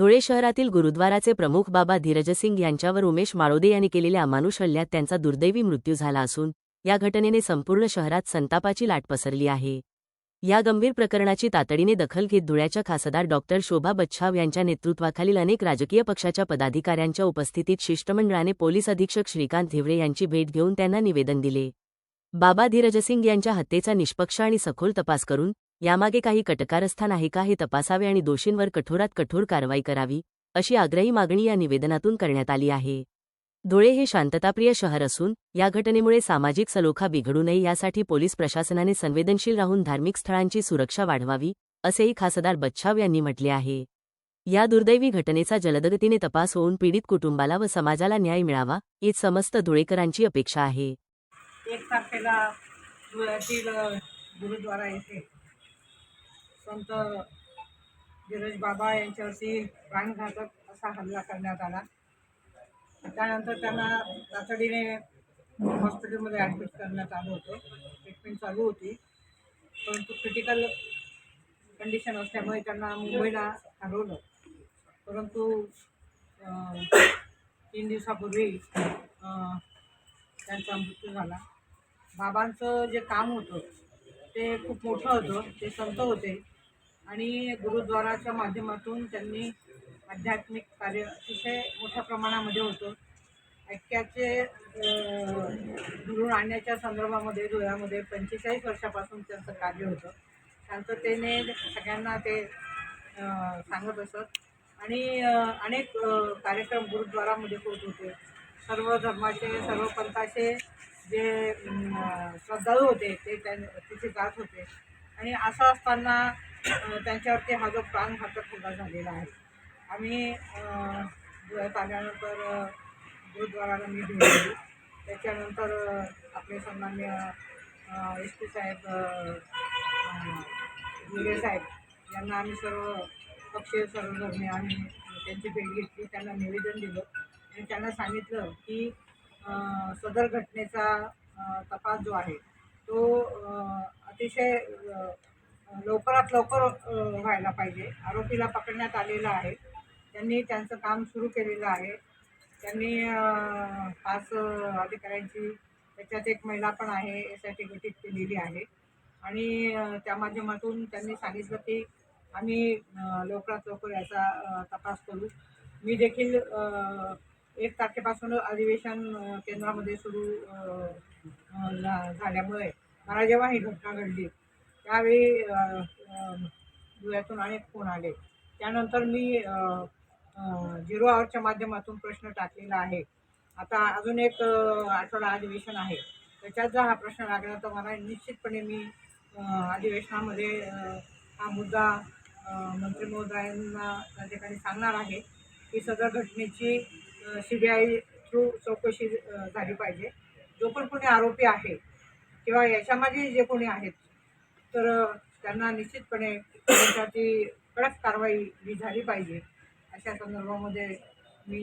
धुळे शहरातील गुरुद्वाराचे प्रमुख बाबा धीरजसिंग यांच्यावर उमेश माळोदे यांनी केलेल्या अमानुष हल्ल्यात त्यांचा दुर्दैवी मृत्यू झाला असून या घटनेने संपूर्ण शहरात संतापाची लाट पसरली आहे. या गंभीर प्रकरणाची तातडीने दखल घेत धुळ्याच्या खासदार डॉक्टर शोभा बच्छाव यांच्या नेतृत्वाखालील अनेक राजकीय पक्षाच्या पदाधिकाऱ्यांच्या उपस्थितीत शिष्टमंडळाने पोलीस अधीक्षक श्रीकांत धिवरे यांची भेट घेऊन त्यांना निवेदन दिले. बाबा धीरजसिंग यांच्या हत्येचा निष्पक्ष आणि सखोल तपास करून यामागे काही कटकारस्थान आहे का हे तपासावे आणि दोषींवर कठोरात कठोर कारवाई करावी अशी आग्रही मागणी या निवेदनातून करण्यात आली आहे. धुळे हे शांतताप्रिय शहर असून या घटनेमुळे सामाजिक सलोखा बिघडू नये यासाठी पोलीस प्रशासनाने संवेदनशील राहून धार्मिक स्थळांची सुरक्षा वाढवावी असेही खासदार बच्छाव यांनी म्हटले आहे. या दुर्दैवी घटनेचा जलदगतीने तपास होऊन पीडित कुटुंबाला व समाजाला न्याय मिळावा हीच समस्त धुळेकरांची अपेक्षा आहे. एक तारखेला गुरुद्वारा येथे संत धीरज बाबा यांच्यावरती प्राणघातक असा हल्ला करण्यात आला. त्यानंतर त्यांना तातडीने हॉस्पिटलमध्ये ॲडमिट करण्यात आलं होतं. ट्रीटमेंट चालू होती. परंतु क्रिटिकल कंडिशन असल्यामुळे त्यांना मुंबईला हरवलं. परंतु तीन दिवसापूर्वी त्यांचा मृत्यू झाला. बाबांचं जे काम होतं ते खूप मोठं होतं. ते संत होते. आणि गुरुद्वाराच्या माध्यमातून त्यांनी आध्यात्मिक कार्य अतिशय मोठ्या प्रमाणामध्ये होतं. ऐक्याचे अं, आणण्याच्या संदर्भामध्ये धुळ्यामध्ये पंचेचाळीस वर्षापासून त्यांचं कार्य होतं. शांततेने सगळ्यांना ते सांगत असत. आणि अनेक कार्यक्रम गुरुद्वारामध्ये होत होते. सर्व धर्माचे सर्व पंथाचे जे श्रद्धाळू होते ते त्या तिथे जात होते. आणि असं असताना त्यांच्यावरती हा जो प्राणघातक हल्ला झालेला आहे. आम्ही धुळ्यात आल्यानंतर गुरुद्वाराला मी भेट दिली. त्याच्यानंतर आपले सन्मान्य एस पी साहेब गुरे साहेब यांना आम्ही सर्व पक्षीय सर्वधर्मी आम्ही त्यांची भेट घेतली. त्यांना निवेदन दिलं. आणि त्यांना सांगितलं की सदर घटनेचा तपास जो आहे तो अतिशय लवकरात लवकर व्हायला पाहिजे. आरोपीला पकडण्यात आलेला आहे. त्यांनी त्यांचं काम सुरू केलेलं आहे. त्यांनी पाच अधिकाऱ्यांची त्याच्यात एक महिला पण आहे यासाठी गठीत केलेली आहे. आणि त्या माध्यमातून त्यांनी सांगितलं की आम्ही लवकरात लवकर याचा तपास करू. मी देखील एक तारखेपासून अधिवेशन केंद्रामध्ये सुरू झा- झाल्यामुळे मला जेव्हा ही घटना घडली त्यावेळी धुळ्यातून अनेक फोन आले. त्यानंतर मी झिरो आवरच्या माध्यमातून प्रश्न टाकलेला आहे. आता अजून एक आठवडा अधिवेशन आहे. त्याच्यात जर हा प्रश्न लागला तर मला निश्चितपणे मी अधिवेशनामध्ये हा मुद्दा मंत्री महोदयांना त्या ठिकाणी सांगणार आहे. की सदर घटनेची सी बी आय थ्रू चौकशी झाली पाहिजे. जो पण कोणी आरोपी आहे किंवा याच्यामागे जे कोणी आहेत तर त्यांना निश्चितपणे त्यांच्यावरती कडक कारवाई ही झाली पाहिजे. अशा संदर्भामध्ये मी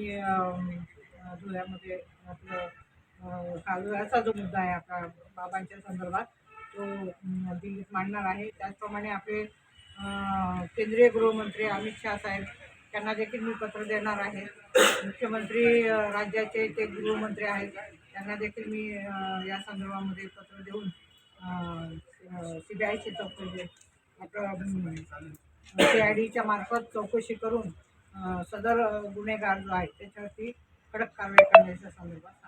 धुळ्यामध्ये आपलं कालव्याचा जो मुद्दा आहे आपला बाबांच्या संदर्भात तो दिल्लीत मांडणार आहे. त्याचप्रमाणे आपले केंद्रीय गृहमंत्री अमित शाह साहेब त्यांना देखील मी पत्र देणार आहे. मुख्यमंत्री राज्याचे ते गृहमंत्री आहेत. त्यांना देखील मी या संदर्भामध्ये पत्र देऊन सी बी आयची चौकशी आपलं सी आय डीच्या मार्फत चौकशी करून सदर गुन्हेगार जो आहे त्याच्यावरती कडक कारवाई करण्याच्या संदर्भात